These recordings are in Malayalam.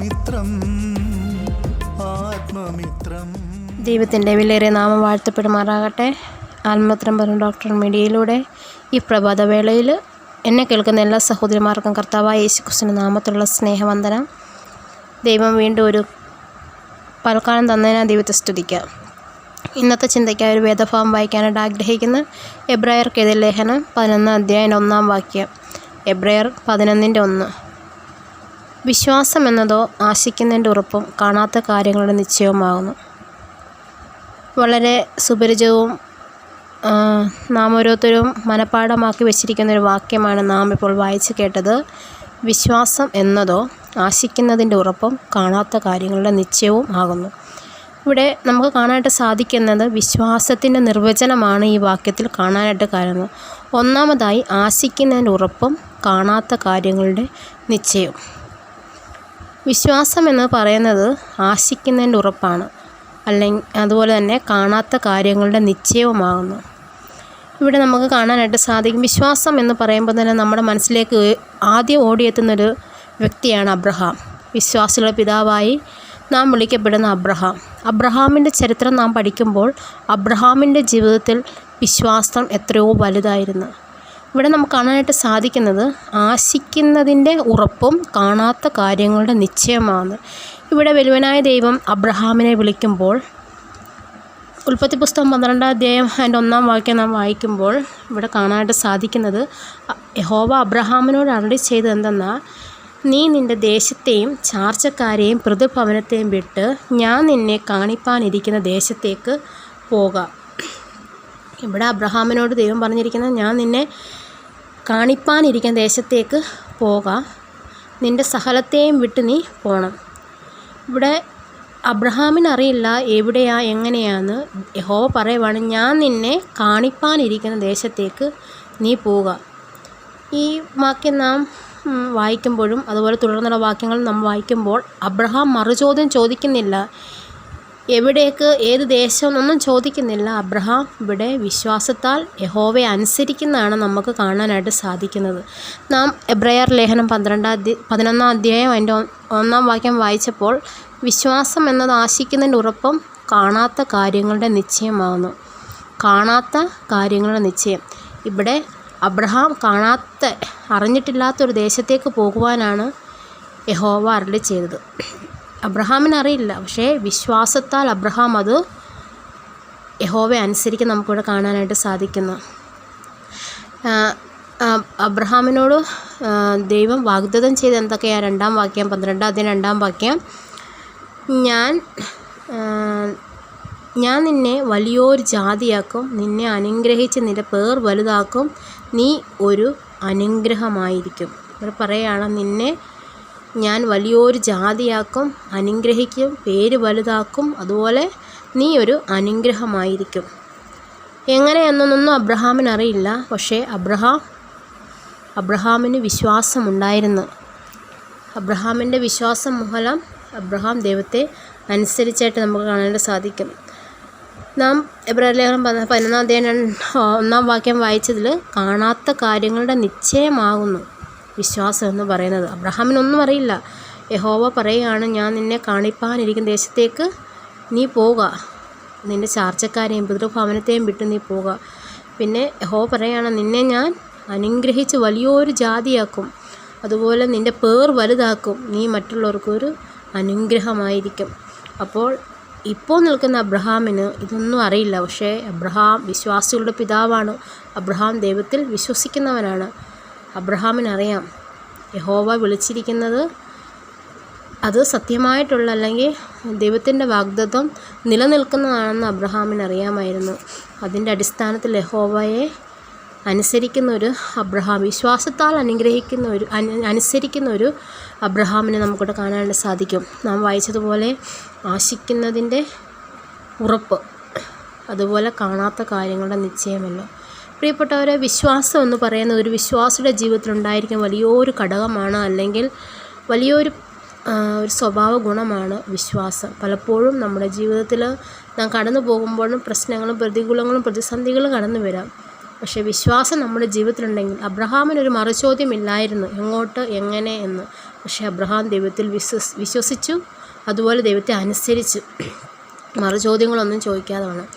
ആത്മമിത്രം ആത്മമിത്രം. ദൈവത്തിന്റെ വിലയേറിയ നാമം വാഴ്ത്തപ്പെടുമാറാകട്ടെ. ആത്മത്രം പറഞ്ഞ ഡോക്ടർ മീഡിയയിലൂടെ ഈ പ്രഭാതവേളയിൽ എന്നെ കേൾക്കുന്ന എല്ലാ സഹോദരിമാർക്കും കർത്താവായ യേശുക്രിസ്തുവിന്റെ നാമത്തിലുള്ള സ്നേഹവന്ദനം. ദൈവം വീണ്ടും ഒരു പൽക്കാലം തന്നതിനാ ദൈവത്തെ സ്തുതിക്കാം. ഇന്നത്തെ ചിന്തയ്ക്കായി ഒരു വേദഭാവം വായിക്കാനായിട്ട് ആഗ്രഹിക്കുന്ന എബ്രായർക്കെതിരെ ലേഖനം പതിനൊന്നാം അധ്യായം ഒന്നാം വാക്യം. എബ്രായർ പതിനൊന്നിന്റെ ഒന്ന്. വിശ്വാസം എന്നതോ ആശിക്കുന്നതിന്റെ ഉറപ്പും കാണാത്ത കാര്യങ്ങളുടെ നിശ്ചയവുമാകുന്നു. വളരെ സുപരിചിതവും നാം ഓരോരുത്തരും മനഃപ്പാഠമാക്കി വെച്ചിരിക്കുന്ന ഒരു വാക്യമാണ് നാം ഇപ്പോൾ വായിച്ചു കേട്ടത്. വിശ്വാസം എന്നതോ ആശിക്കുന്നതിന്റെ ഉറപ്പും കാണാത്ത കാര്യങ്ങളുടെ നിശ്ചയവും ആകുന്നു. ഇവിടെ നമുക്ക് കാണാനായിട്ട് സാധിക്കുന്നത് വിശ്വാസത്തിന്റെ നിർവചനമാണ് ഈ വാക്യത്തിൽ കാണാനായിട്ട് കാരണം ഒന്നാമതായി ആശിക്കുന്നതിന്റെ ഉറപ്പും കാണാത്ത കാര്യങ്ങളുടെ നിശ്ചയവും. വിശ്വാസം എന്ന് പറയുന്നത് ആശിക്കുന്നതിന്റെ ഉറപ്പാണ്. അല്ലെങ്കിൽ അതുപോലെ തന്നെ കാണാത്ത കാര്യങ്ങളുടെ നിശ്ചയവുമാകുന്നു. ഇവിടെ നമുക്ക് കാണാനായിട്ട് സാധിക്കും. വിശ്വാസം എന്ന് പറയുമ്പോൾ തന്നെ നമ്മുടെ മനസ്സിലേക്ക് ആദ്യം ഓടിയെത്തുന്നൊരു വ്യക്തിയാണ് അബ്രഹാം. വിശ്വാസികളുടെ പിതാവായി നാം വിളിക്കപ്പെടുന്ന അബ്രഹാം. അബ്രഹാമിന്റെ ചരിത്രം നാം പഠിക്കുമ്പോൾ അബ്രഹാമിന്റെ ജീവിതത്തിൽ വിശ്വാസം എത്രയോ വലുതായിരുന്നു. ഇവിടെ നമുക്ക് കാണാനായിട്ട് സാധിക്കുന്നത് ആശിക്കുന്നതിന്റെ ഉറപ്പും കാണാത്ത കാര്യങ്ങളുടെ നിശ്ചയമാണ്. ഇവിടെ വലുവനായ ദൈവം അബ്രഹാമിനെ വിളിക്കുമ്പോൾ ഉൽപ്പത്തി പുസ്തകം പന്ത്രണ്ടാം അധ്യായം അതിന്റെ ഒന്നാം വാക്യം നാം വായിക്കുമ്പോൾ ഇവിടെ കാണാനായിട്ട് സാധിക്കുന്നത് യഹോവ അബ്രഹാമിനോട് അരളി ചെയ്തത് എന്തെന്നാൽ നീ നിന്റെ ദേശത്തെയും ചാർച്ചക്കാരെയും പ്രതിഭവനത്തെയും വിട്ട് ഞാൻ നിന്നെ കാണിപ്പാനിരിക്കുന്ന ദേശത്തേക്ക് പോകാം. ഇവിടെ അബ്രഹാമിനോട് ദൈവം പറഞ്ഞിരിക്കുന്നത് ഞാൻ നിന്നെ കാണിപ്പാനിരിക്കുന്ന ദേശത്തേക്ക് പോകാം. നിന്റെ സഹലത്തെയും വിട്ട് നീ പോകണം ഇവിടെ അബ്രഹാമിനറിയില്ല എവിടെയാ എങ്ങനെയാന്ന് യഹോവ പറയുവാണ് ഞാൻ നിന്നെ കാണിപ്പാനിരിക്കുന്ന ദേശത്തേക്ക് നീ പോവുക ഈ വാക്യം നാം വായിക്കുമ്പോഴും അതുപോലെ തുടർന്നുള്ള വാക്യങ്ങൾ നാം വായിക്കുമ്പോൾ അബ്രഹാം മറുചോദ്യം ചോദിക്കുന്നില്ല. എവിടേക്ക് ഏത് ദേശമെന്നൊന്നും ചോദിക്കുന്നില്ല. അബ്രഹാം ഇവിടെ വിശ്വാസത്താൽ യഹോവയെ അനുസരിക്കുന്നതാണ് നമുക്ക് കാണാനായിട്ട് സാധിക്കുന്നത്. നാം എബ്രയർ ലേഖനം പന്ത്രണ്ടാം അധ്യ പതിനൊന്നാം അധ്യായം അതിന്റെ ഒന്നാം വാക്യം വായിച്ചപ്പോൾ വിശ്വാസം എന്നത് ആശിക്കുന്നതിന്റെ ഉറപ്പം കാണാത്ത കാര്യങ്ങളുടെ നിശ്ചയമാകുന്നു കാണാത്ത കാര്യങ്ങളുടെ നിശ്ചയം. ഇവിടെ അബ്രഹാം കാണാത്ത അറിഞ്ഞിട്ടില്ലാത്തൊരു ദേശത്തേക്ക് പോകുവാനാണ് യഹോവ അരളി ചെയ്തത്. അബ്രഹാമിന് അറിയില്ല പക്ഷേ വിശ്വാസത്താൽ അബ്രഹാം അത് യഹോവയെ അനുസരിക്കും നമുക്കിവിടെ കാണാനായിട്ട് സാധിക്കുന്നു. അബ്രഹാമിനോട് ദൈവം വാഗ്ദത്തം ചെയ്ത് എന്തൊക്കെയാണ് രണ്ടാം വാക്യം പന്ത്രണ്ടാം അധ്യായം രണ്ടാം വാക്യം. ഞാൻ ഞാൻ നിന്നെ വലിയൊരു ജാതിയാക്കും നിന്നെ അനുഗ്രഹിച്ച് നിന്റെ പേർ വലുതാക്കും നീ ഒരു അനുഗ്രഹമായിരിക്കും. ഇവിടെ പറയുകയാണ് നിന്നെ ഞാൻ വലിയൊരു ജാതിയാക്കും അനുഗ്രഹിക്കും പേര് വലുതാക്കും അതുപോലെ നീ ഒരു അനുഗ്രഹമായിരിക്കും. എങ്ങനെയെന്നൊന്നും അബ്രഹാമിന് അറിയില്ല പക്ഷേ അബ്രഹാം അബ്രഹാമിന് വിശ്വാസമുണ്ടായിരുന്നു. അബ്രഹാമിന്റെ വിശ്വാസം മൂലം അബ്രഹാം ദൈവത്തെ അനുസരിച്ചായിട്ട് നമുക്ക് കാണാനായിട്ട് സാധിക്കും. നാം എബ്രാഹിം പതിനൊന്നാം അധ്യായം ഒന്നാം വാക്യം വായിച്ചതിൽ കാണാത്ത കാര്യങ്ങളുടെ നിശ്ചയമാകുന്നു. വിശ്വാസം എന്ന് പറയുന്നത്. അബ്രഹാമിനൊന്നും അറിയില്ല. യഹോവ പറയുകയാണ് ഞാൻ നിന്നെ കാണിപ്പാനിരിക്കുന്ന ദേശത്തേക്ക് നീ പോവുക. നിന്റെ ചാർച്ചക്കാരെയും പിതൃഭവനത്തെയും വിട്ട് നീ പോവുക. പിന്നെ യഹോവ പറയുകയാണ് നിന്നെ ഞാൻ അനുഗ്രഹിച്ച് വലിയൊരു ജാതിയാക്കും. അതുപോലെ നിന്റെ പേർ വലുതാക്കും. നീ മറ്റുള്ളവർക്കൊരു അനുഗ്രഹമായിരിക്കും. അപ്പോൾ ഇപ്പോൾ നിൽക്കുന്ന അബ്രഹാമിന് ഇതൊന്നും അറിയില്ല. പക്ഷേ അബ്രഹാം വിശ്വാസികളുടെ പിതാവാണ്. അബ്രഹാം ദൈവത്തിൽ വിശ്വസിക്കുന്നവനാണ്. അബ്രഹാമിനറിയാം. യഹോവ വിളിച്ചിരിക്കുന്നത് അത് സത്യമായിട്ടുള്ള അല്ലെങ്കിൽ ദൈവത്തിന്റെ വാഗ്ദത്വം നിലനിൽക്കുന്നതാണെന്ന് അബ്രഹാമിന് അറിയാമായിരുന്നു അതിന്റെ അടിസ്ഥാനത്തിൽ യഹോവയെ അനുസരിക്കുന്ന ഒരു അബ്രഹാം വിശ്വാസത്താൽ അനുഗ്രഹിക്കുന്ന ഒരു അനു- അനുസരിക്കുന്ന ഒരു അബ്രഹാമിനെ നമുക്കിവിടെ കാണാനായിട്ട് സാധിക്കും. നാം വായിച്ചതുപോലെ ആശിക്കുന്നതിന്റെ ഉറപ്പ് അതുപോലെ കാണാത്ത കാര്യങ്ങളുടെ നിശ്ചയമല്ലോ. പ്രിയപ്പെട്ടവരെ വിശ്വാസം എന്ന് പറയുന്നത് ഒരു വിശ്വാസിയുടെ ജീവിതത്തിൽ ഉണ്ടായിരിക്കുന്ന വലിയൊരു ഘടകമാണ് അല്ലെങ്കിൽ വലിയൊരു ഒരു സ്വഭാവ ഗുണമാണ് വിശ്വാസം. പലപ്പോഴും നമ്മുടെ ജീവിതത്തിൽ നാം കടന്നു പോകുമ്പോഴും പ്രശ്നങ്ങളും പ്രതികൂലങ്ങളും പ്രതിസന്ധികളും കടന്നു വരാം. പക്ഷേ വിശ്വാസം നമ്മുടെ ജീവിതത്തിലുണ്ടെങ്കിൽ അബ്രഹാമിനൊരു മറുചോദ്യമില്ലായിരുന്നു എങ്ങോട്ട് എങ്ങനെ എന്ന്. പക്ഷേ അബ്രഹാം ദൈവത്തിൽ വിശ്വസ് വിശ്വസിച്ചു അതുപോലെ ദൈവത്തെ അനുസരിച്ചു മറുചോദ്യങ്ങളൊന്നും ചോദിക്കാതെ വേണം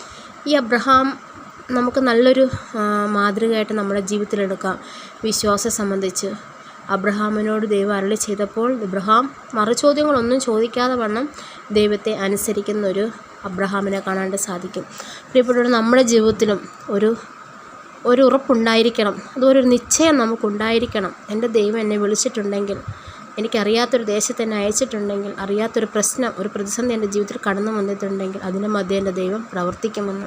ഈ അബ്രഹാം നമുക്ക് നല്ലൊരു മാതൃകയായിട്ട് നമ്മുടെ ജീവിതത്തിലെടുക്കാം. വിശ്വാസം സംബന്ധിച്ച്. അബ്രഹാമിനോട് ദൈവം അരളി ചെയ്തപ്പോൾ ഇബ്രഹാം മറുചോദ്യങ്ങളൊന്നും ചോദിക്കാതെ വണ്ണം ദൈവത്തെ അനുസരിക്കുന്ന ഒരു അബ്രഹാമിനെ കാണാണ്ട് സാധിക്കും. പ്രിയപ്പെട്ടവർ നമ്മുടെ ജീവിതത്തിലും ഒരു ഒരു ഉറപ്പുണ്ടായിരിക്കണം. അതുപോലെ ഒരു നിശ്ചയം നമുക്കുണ്ടായിരിക്കണം. എന്റെ ദൈവം എന്നെ വിളിച്ചിട്ടുണ്ടെങ്കിൽ എനിക്കറിയാത്തൊരു ദേശത്ത് എന്നെ അയച്ചിട്ടുണ്ടെങ്കിൽ അറിയാത്തൊരു പ്രശ്നം ഒരു പ്രതിസന്ധി എന്റെ ജീവിതത്തിൽ കടന്നു വന്നിട്ടുണ്ടെങ്കിൽ അതിന് മധ്യ എന്റെ ദൈവം പ്രവർത്തിക്കുമെന്ന്.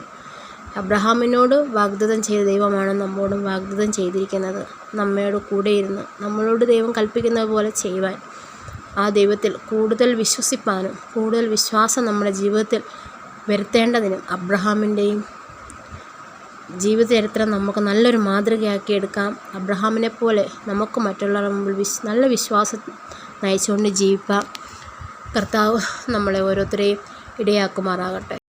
അബ്രഹാമിനോട് വാഗ്ദത്തം ചെയ്ത ദൈവമാണ് നമ്മോടും വാഗ്ദത്തം ചെയ്തിരിക്കുന്നത്. നമ്മയോട് കൂടെ ഇരുന്ന് നമ്മളോട് ദൈവം കൽപ്പിക്കുന്നത് പോലെ ചെയ്യുവാൻ. ആ ദൈവത്തിൽ കൂടുതൽ വിശ്വസിപ്പാനും കൂടുതൽ വിശ്വാസം നമ്മുടെ ജീവിതത്തിൽ വരുത്തേണ്ടതിനും അബ്രഹാമിന്റെയും ജീവിത ചരിത്രം നമുക്ക് നല്ലൊരു മാതൃകയാക്കി എടുക്കാം. അബ്രഹാമിനെ പോലെ നമുക്ക് മറ്റുള്ളവരുടെ മുമ്പിൽ വിശ് നല്ല വിശ്വാസം നയിച്ചുകൊണ്ട് ജീവിക്കാം കർത്താവ് നമ്മളെ ഓരോരുത്തരെയും ഇടയാക്കുമാറാകട്ടെ.